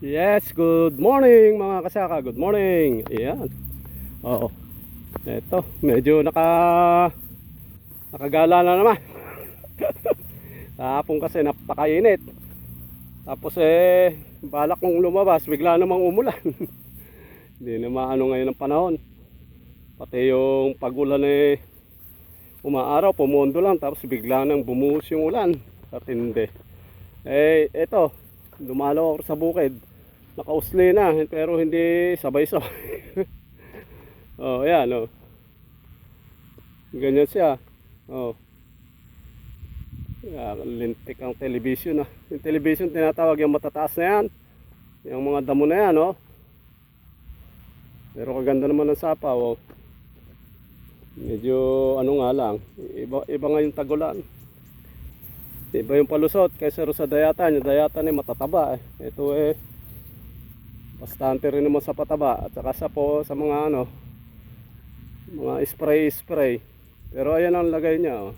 Yes, good morning mga kasaka. Good morning. Ayan. Oo. Ito, medyo naka nakagala na naman. Tapon kasi napakainit. Tapos eh, balak mong lumabas, bigla namang umulan. Hindi na maano ngayon ang panahon. Pati yung pagulan eh, umaaraw, pumundo lang, tapos bigla nang bumuhos yung ulan. Katindi. Eh, eto, dumalo ako sa bukid. Nakausli na, pero hindi sabay-sabay. oh, ayan, oh. Ganyan siya. Oh. Yeah, lintik ang television ah. Yung television tinatawag yung matataas na yan. Yung mga damo na yan, oh. Pero kaganda naman ng sapaw, oh. Medyo ano nga lang, iba, iba nga yung tagulan. Iba yung palusot kaysa sa dayatan. Yung dayatan ay matataba eh. Ito eh, bastante rin naman sa pataba at saka sa po sa mga ano, mga spray spray. Pero ayan ang lagay niya oh.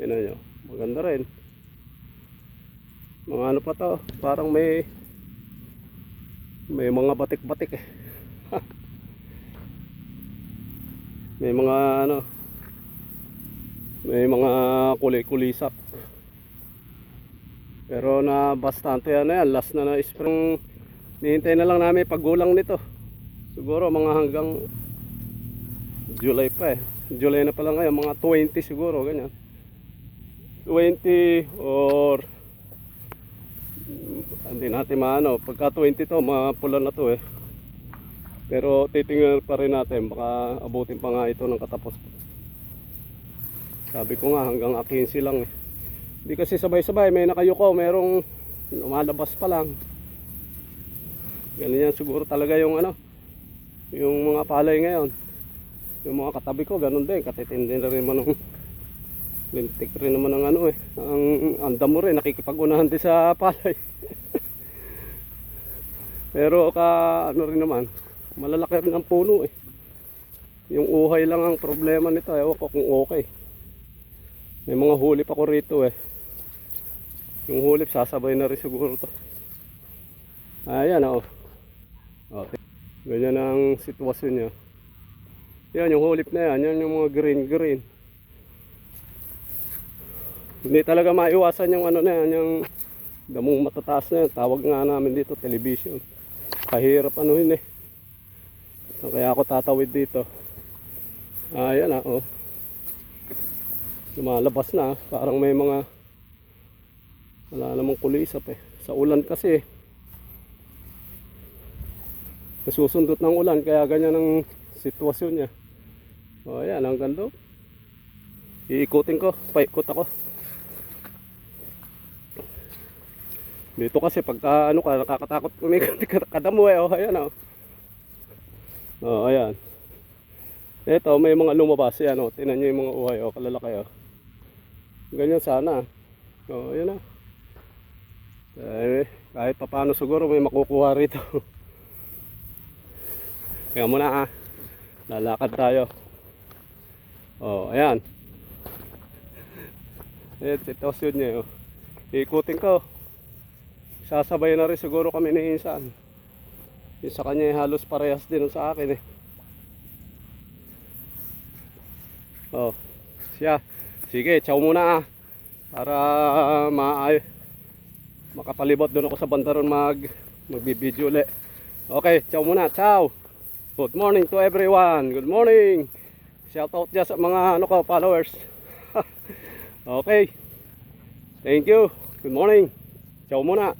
Tingnan nyo, maganda rin. Mga ano pa to, parang may may mga batik-batik eh. may mga ano may mga kulay-kulisap pero na bastante ano yan last na na spring nihintay na lang namin paggulang nito. Siguro mga hanggang July pa eh. July na pala ngayon mga 20 siguro ganyan. 20 or hindi natin maano pagka 20 to mapula na to eh. Pero titingnan pa rin natin baka abutin pa nga ito ng katapos. Sabi ko nga hanggang 15 lang eh. Hindi kasi sabay-sabay may nakayuko merong lumalabas pa lang ganun siguro talaga yung ano yung mga palay ngayon. Yung mga katabi ko ganun din. Katitindi na rin man ng lintik rin naman ng ano eh. Ang andam mo rin nakikipag-unahan din sa palay. Pero ka ano rin naman malalaki rin ang puno eh. Yung uhay lang ang problema nito ewan ko kung okay. May mga hulip ako rito eh. Yung hulip sasabay na rin siguro to. Ayan oh. Ganyan ang sitwasyon niya yan yung hulip na yan yan yung mga green green hindi talaga maiwasan yung ano na yan yung damong matataas na yan tawag nga namin dito television kahirap anuhin eh So, kaya ako tatawid dito. Ayan ah, oh. Lumalabas na, parang may mga wala namang kulisap eh. Sa ulan kasi. Nasusundot ng ulan kaya ganyan ang sitwasyon niya. O ayan, ang ganda. Iikutin ko, paikot ako. Dito kasi pagka ano ka, nakakatakot kumikot kadamo eh. Oh, ayan oh. Oh, ayan. Ito, may mga lumabas yan, oh. Tingnan niyo yung mga uhay, oh, kalalaki, oh. Ganyan sana. Oh, ayan, oh. Eh, kahit papano siguro may makukuha rito. Kaya muna, ah. Lalakad tayo. Oh, ayan. Ayan, sitwasyon niya, oh. Ikutin ko. Sasabay na rin siguro kami ni Insan. Yung sa kanya eh, halos parehas din sa akin eh. Oh, siya. Sige, ciao muna ah. Para maay makapalibot doon ako sa bandaron mag magbibideo ulit. Okay, ciao muna. Ciao. Good morning to everyone. Good morning. Shout out dyan sa mga ano ko, followers. okay. Thank you. Good morning. Ciao muna.